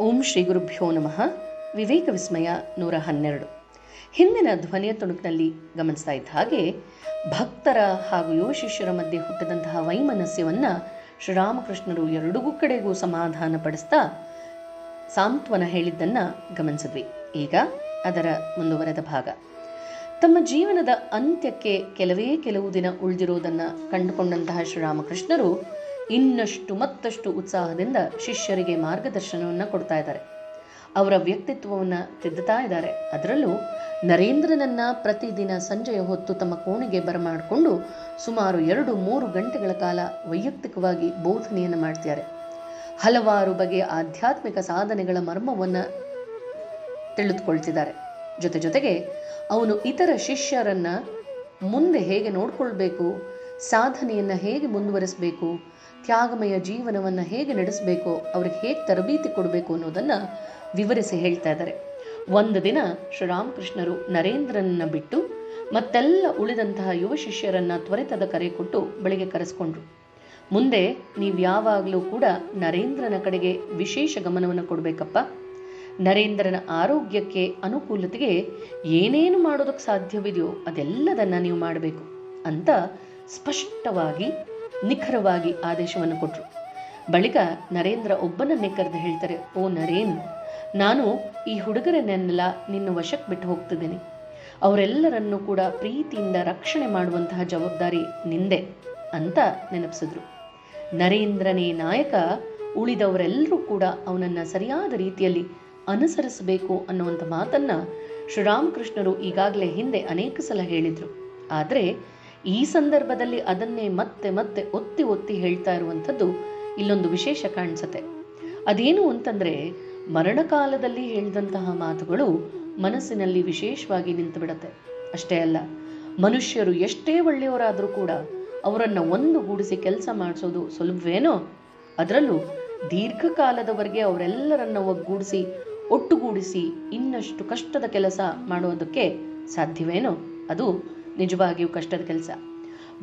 ಓಂ ಶ್ರೀ ಗುರುಭ್ಯೋ ನಮಃ. ವಿವೇಕ ವಿಸ್ಮಯ ನೂರ ಹನ್ನೆರಡು. ಹಿಂದಿನ ಧ್ವನಿಯ ತುಣುಕಿನಲ್ಲಿ ಗಮನಿಸ್ತಾ ಇದ್ದ ಹಾಗೆ ಭಕ್ತರ ಹಾಗೂ ಯುವ ಶಿಷ್ಯರ ಮಧ್ಯೆ ಹುಟ್ಟಿದಂತಹ ವೈಮನಸ್ಯವನ್ನು ಶ್ರೀರಾಮಕೃಷ್ಣರು ಎರಡೂ ಕಡೆಗೂ ಸಮಾಧಾನ ಪಡಿಸ್ತಾ ಸಾಂತ್ವನ ಹೇಳಿದ್ದನ್ನು ಗಮನಿಸಿದ್ವಿ. ಈಗ ಅದರ ಮುಂದುವರೆದ ಭಾಗ. ತಮ್ಮ ಜೀವನದ ಅಂತ್ಯಕ್ಕೆ ಕೆಲವೇ ಕೆಲವು ದಿನ ಉಳಿದಿರುವುದನ್ನು ಕಂಡುಕೊಂಡಂತಹ ಶ್ರೀರಾಮಕೃಷ್ಣರು ಇನ್ನಷ್ಟು ಮತ್ತಷ್ಟು ಉತ್ಸಾಹದಿಂದ ಶಿಷ್ಯರಿಗೆ ಮಾರ್ಗದರ್ಶನವನ್ನು ಕೊಡ್ತಾ ಇದ್ದಾರೆ. ಅವರ ವ್ಯಕ್ತಿತ್ವವನ್ನು ತಿದ್ದುತ್ತಾ ಇದ್ದಾರೆ. ಅದರಲ್ಲೂ ನರೇಂದ್ರನನ್ನ ಪ್ರತಿದಿನ ಸಂಜೆಯ ಹೊತ್ತು ತಮ್ಮ ಕೋಣೆಗೆ ಬರಮಾಡಿಕೊಂಡು ಸುಮಾರು ಎರಡು ಮೂರು ಗಂಟೆಗಳ ಕಾಲ ವೈಯಕ್ತಿಕವಾಗಿ ಬೋಧನೆಯನ್ನು ಮಾಡ್ತಿದ್ದಾರೆ. ಹಲವಾರು ಬಗೆಯ ಆಧ್ಯಾತ್ಮಿಕ ಸಾಧನೆಗಳ ಮರ್ಮವನ್ನು ತಿಳಿದುಕೊಳ್ತಿದ್ದಾರೆ. ಜೊತೆ ಜೊತೆಗೆ ಅವನು ಇತರ ಶಿಷ್ಯರನ್ನ ಮುಂದೆ ಹೇಗೆ ನೋಡಿಕೊಳ್ಬೇಕು, ಸಾಧನೆಯನ್ನು ಹೇಗೆ ಮುಂದುವರಿಸಬೇಕು ತ್ಯಾಗಮಯ ಜೀವನವನ್ನು ಹೇಗೆ ನಡೆಸಬೇಕು, ಅವ್ರಿಗೆ ಹೇಗೆ ತರಬೇತಿ ಕೊಡಬೇಕು ಅನ್ನೋದನ್ನು ವಿವರಿಸಿ ಹೇಳ್ತಾ ಇದ್ದಾರೆ. ಒಂದು ದಿನ ಶ್ರೀರಾಮಕೃಷ್ಣರು ನರೇಂದ್ರನನ್ನ ಬಿಟ್ಟು ಮತ್ತೆಲ್ಲ ಉಳಿದಂತಹ ಯುವ ಶಿಷ್ಯರನ್ನ ತ್ವರಿತದ ಕರೆ ಕೊಟ್ಟು ಬಳಿಗೆ ಕರೆಸ್ಕೊಂಡ್ರು. ಮುಂದೆ ನೀವು ಯಾವಾಗಲೂ ಕೂಡ ನರೇಂದ್ರನ ಕಡೆಗೆ ವಿಶೇಷ ಗಮನವನ್ನು ಕೊಡಬೇಕಪ್ಪ. ನರೇಂದ್ರನ ಆರೋಗ್ಯಕ್ಕೆ ಅನುಕೂಲತೆಗೆ ಏನೇನು ಮಾಡೋದಕ್ಕೆ ಸಾಧ್ಯವಿದೆಯೋ ಅದೆಲ್ಲದನ್ನ ನೀವು ಮಾಡಬೇಕು ಅಂತ ಸ್ಪಷ್ಟವಾಗಿ ನಿಖರವಾಗಿ ಆದೇಶವನ್ನು ಕೊಟ್ಟರು ಬಳಿಕ ನರೇಂದ್ರ ಒಬ್ಬನನ್ನೇ ಕರೆದು ಹೇಳ್ತಾರೆ, ಓ ನರೇನ್, ನಾನು ಈ ಹುಡುಗರನ್ನೆಲ್ಲ ನಿನ್ನ ವಶಕ್ಕೆ ಬಿಟ್ಟು ಹೋಗ್ತಿದ್ದೇನೆ. ಅವರೆಲ್ಲರನ್ನೂ ಕೂಡ ಪ್ರೀತಿಯಿಂದ ರಕ್ಷಣೆ ಮಾಡುವಂತಹ ಜವಾಬ್ದಾರಿ ನಿಂದೆ ಅಂತ ನೆನಪಿಸಿದ್ರು. ನರೇಂದ್ರನೇ ನಾಯಕ, ಉಳಿದವರೆಲ್ಲರೂ ಕೂಡ ಅವನನ್ನು ಸರಿಯಾದ ರೀತಿಯಲ್ಲಿ ಅನುಸರಿಸಬೇಕು ಅನ್ನುವಂಥ ಮಾತನ್ನ ಶ್ರೀರಾಮಕೃಷ್ಣರು ಈಗಾಗಲೇ ಹಿಂದೆ ಅನೇಕ ಸಲ ಹೇಳಿದ್ರು. ಆದರೆ ಈ ಸಂದರ್ಭದಲ್ಲಿ ಅದನ್ನೇ ಮತ್ತೆ ಮತ್ತೆ ಒತ್ತಿ ಒತ್ತಿ ಹೇಳ್ತಾ ಇರುವಂಥದ್ದು ಇಲ್ಲೊಂದು ವಿಶೇಷ ಕಾಣಿಸುತ್ತೆ. ಅದೇನು ಅಂತಂದ್ರೆ, ಮರಣಕಾಲದಲ್ಲಿ ಹೇಳಿದಂತಹ ಮಾತುಗಳು ಮನಸ್ಸಿನಲ್ಲಿ ವಿಶೇಷವಾಗಿ ನಿಂತು ಬಿಡತ್ತೆ ಅಷ್ಟೇ ಅಲ್ಲ, ಮನುಷ್ಯರು ಎಷ್ಟೇ ಒಳ್ಳೆಯವರಾದರೂ ಕೂಡ ಅವರನ್ನು ಒಂದುಗೂಡಿಸಿ ಕೆಲಸ ಮಾಡಿಸೋದು ಸುಲಭವೇನೋ? ಅದರಲ್ಲೂ ದೀರ್ಘಕಾಲದವರೆಗೆ ಅವರೆಲ್ಲರನ್ನ ಒಗ್ಗೂಡಿಸಿ, ಒಟ್ಟುಗೂಡಿಸಿ ಇನ್ನಷ್ಟು ಕಷ್ಟದ ಕೆಲಸ ಮಾಡೋದಕ್ಕೆ ಸಾಧ್ಯವೇನೋ? ಅದು ನಿಜವಾಗಿಯೂ ಕಷ್ಟದ ಕೆಲಸ.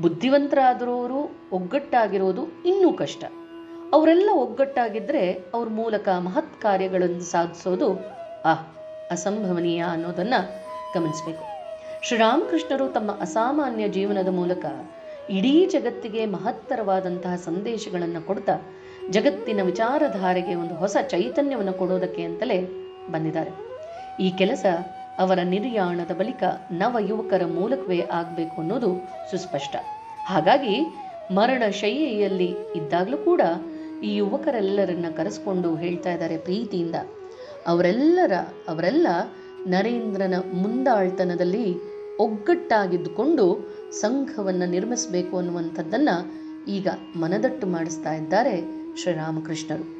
ಬುದ್ಧಿವಂತರಾದರೋರು ಒಗ್ಗಟ್ಟಾಗಿರೋದು ಇನ್ನೂ ಕಷ್ಟ. ಅವರೆಲ್ಲ ಒಗ್ಗಟ್ಟಾಗಿದ್ದರೆ ಅವ್ರ ಮೂಲಕ ಮಹತ್ ಕಾರ್ಯಗಳನ್ನು ಸಾಧಿಸೋದು ಆಹ್ ಅಸಂಭವನೀಯ ಅನ್ನೋದನ್ನ ಗಮನಿಸಬೇಕು. ಶ್ರೀರಾಮಕೃಷ್ಣರು ತಮ್ಮ ಅಸಾಮಾನ್ಯ ಜೀವನದ ಮೂಲಕ ಇಡೀ ಜಗತ್ತಿಗೆ ಮಹತ್ತರವಾದಂತಹ ಸಂದೇಶಗಳನ್ನು ಕೊಡ್ತಾ ಜಗತ್ತಿನ ವಿಚಾರಧಾರೆಗೆ ಒಂದು ಹೊಸ ಚೈತನ್ಯವನ್ನು ಕೊಡೋದಕ್ಕೆ ಅಂತಲೇ ಬಂದಿದ್ದಾರೆ. ಈ ಕೆಲಸ ಅವರ ನಿರ್ಯಾಣದ ಬಳಿಕ ನವ ಯುವಕರ ಮೂಲಕವೇ ಆಗಬೇಕು ಅನ್ನೋದು ಸುಸ್ಪಷ್ಟ. ಹಾಗಾಗಿ ಮರಣ ಶಯ್ಯೆಯಲ್ಲಿ ಇದ್ದಾಗಲೂ ಕೂಡ ಈ ಯುವಕರೆಲ್ಲರನ್ನ ಕರೆಸ್ಕೊಂಡು ಹೇಳ್ತಾ ಇದ್ದಾರೆ ಪ್ರೀತಿಯಿಂದ. ಅವರೆಲ್ಲರ, ಅವರೆಲ್ಲ ನರೇಂದ್ರನ ಮುಂದಾಳ್ತನದಲ್ಲಿ ಒಗ್ಗಟ್ಟಾಗಿದ್ದುಕೊಂಡು ಸಂಘವನ್ನು ನಿರ್ಮಿಸಬೇಕು ಅನ್ನುವಂಥದ್ದನ್ನು ಈಗ ಮನದಟ್ಟು ಮಾಡಿಸ್ತಾ ಇದ್ದಾರೆ ಶ್ರೀರಾಮಕೃಷ್ಣರು.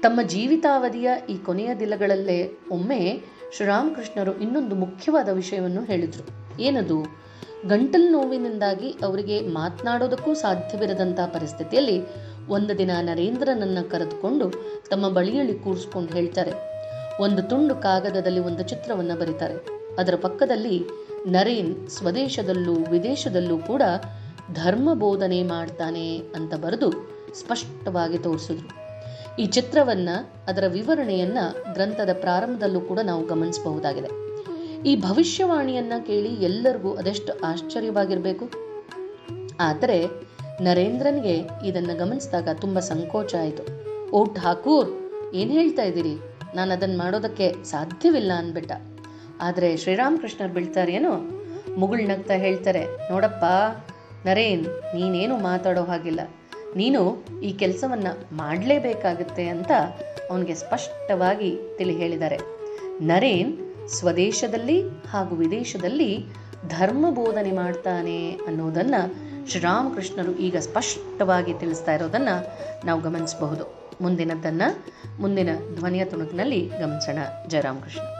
ತಮ್ಮ ಜೀವಿತಾವಧಿಯ ಈ ಕೊನೆಯ ದಿನಗಳಲ್ಲೇ ಒಮ್ಮೆ ಶ್ರೀರಾಮಕೃಷ್ಣರು ಇನ್ನೊಂದು ಮುಖ್ಯವಾದ ವಿಷಯವನ್ನು ಹೇಳಿದರು. ಏನದು? ಗಂಟಲು ನೋವಿನಿಂದಾಗಿ ಅವರಿಗೆ ಮಾತನಾಡೋದಕ್ಕೂ ಸಾಧ್ಯವಿರದಂತಹ ಪರಿಸ್ಥಿತಿಯಲ್ಲಿ ಒಂದು ದಿನ ನರೇಂದ್ರನನ್ನ ಕರೆದುಕೊಂಡು ತಮ್ಮ ಬಳಿಯಲ್ಲಿ ಕೂರಿಸ್ಕೊಂಡು ಹೇಳ್ತಾರೆ. ಒಂದು ತುಂಡು ಕಾಗದದಲ್ಲಿ ಒಂದು ಚಿತ್ರವನ್ನು ಬರೀತಾರೆ. ಅದರ ಪಕ್ಕದಲ್ಲಿ ನರೇನ್ ಸ್ವದೇಶದಲ್ಲೂ ವಿದೇಶದಲ್ಲೂ ಕೂಡ ಧರ್ಮ ಬೋಧನೆ ಮಾಡ್ತಾನೆ ಅಂತ ಬರೆದು ಸ್ಪಷ್ಟವಾಗಿ ತೋರಿಸಿದ್ರು. ಈ ಚಿತ್ರವನ್ನ, ಅದರ ವಿವರಣೆಯನ್ನ ಗ್ರಂಥದ ಪ್ರಾರಂಭದಲ್ಲೂ ಕೂಡ ನಾವು ಗಮನಿಸಬಹುದಾಗಿದೆ. ಈ ಭವಿಷ್ಯವಾಣಿಯನ್ನ ಕೇಳಿ ಎಲ್ಲರಿಗೂ ಅದೆಷ್ಟು ಆಶ್ಚರ್ಯವಾಗಿರಬೇಕು? ಆದರೆ, ನರೇಂದ್ರನ್ಗೆ ಇದನ್ನ ಗಮನಿಸಿದಾಗ ತುಂಬಾ ಸಂಕೋಚ ಆಯಿತು. ಓ ಠಾಕೂರ್, ಏನ್ ಹೇಳ್ತಾ ಇದ್ದೀರಿ? ನಾನು ಅದನ್ನ ಮಾಡೋದಕ್ಕೆ ಸಾಧ್ಯವಿಲ್ಲ ಅಂದ್ಬಿಟ್ಟ ಆದರೆ ಶ್ರೀರಾಮಕೃಷ್ಣ ಬೀಳ್ತಾರೇನೋ? ಮುಗುಳ್ನಗ್ತಾ ಹೇಳ್ತಾರೆ, ನೋಡಪ್ಪ, ನರೇನ್, ನೀನೇನು ಮಾತಾಡೋ ಹಾಗಿಲ್ಲ. ನೀನು ಈ ಕೆಲಸವನ್ನು ಮಾಡಲೇಬೇಕಾಗುತ್ತೆ ಅಂತ ಅವನಿಗೆ ಸ್ಪಷ್ಟವಾಗಿ ತಿಳಿ ಹೇಳಿದ್ದಾರೆ ನರೇನ್ ಸ್ವದೇಶದಲ್ಲಿ ಹಾಗೂ ವಿದೇಶದಲ್ಲಿ ಧರ್ಮ ಬೋಧನೆ ಮಾಡ್ತಾನೆ ಅನ್ನೋದನ್ನ ಶ್ರೀರಾಮಕೃಷ್ಣರು ಈಗ ಸ್ಪಷ್ಟವಾಗಿ ತಿಳಿಸ್ತಾ ಇರೋದನ್ನು ನಾವು ಗಮನಿಸಬಹುದು. ಮುಂದಿನದನ್ನು ಮುಂದಿನ ಧ್ವನಿಯ ತುಣುಕಿನಲ್ಲಿ ಗಮನಿಸೋಣ. ಜಯರಾಮಕೃಷ್ಣ.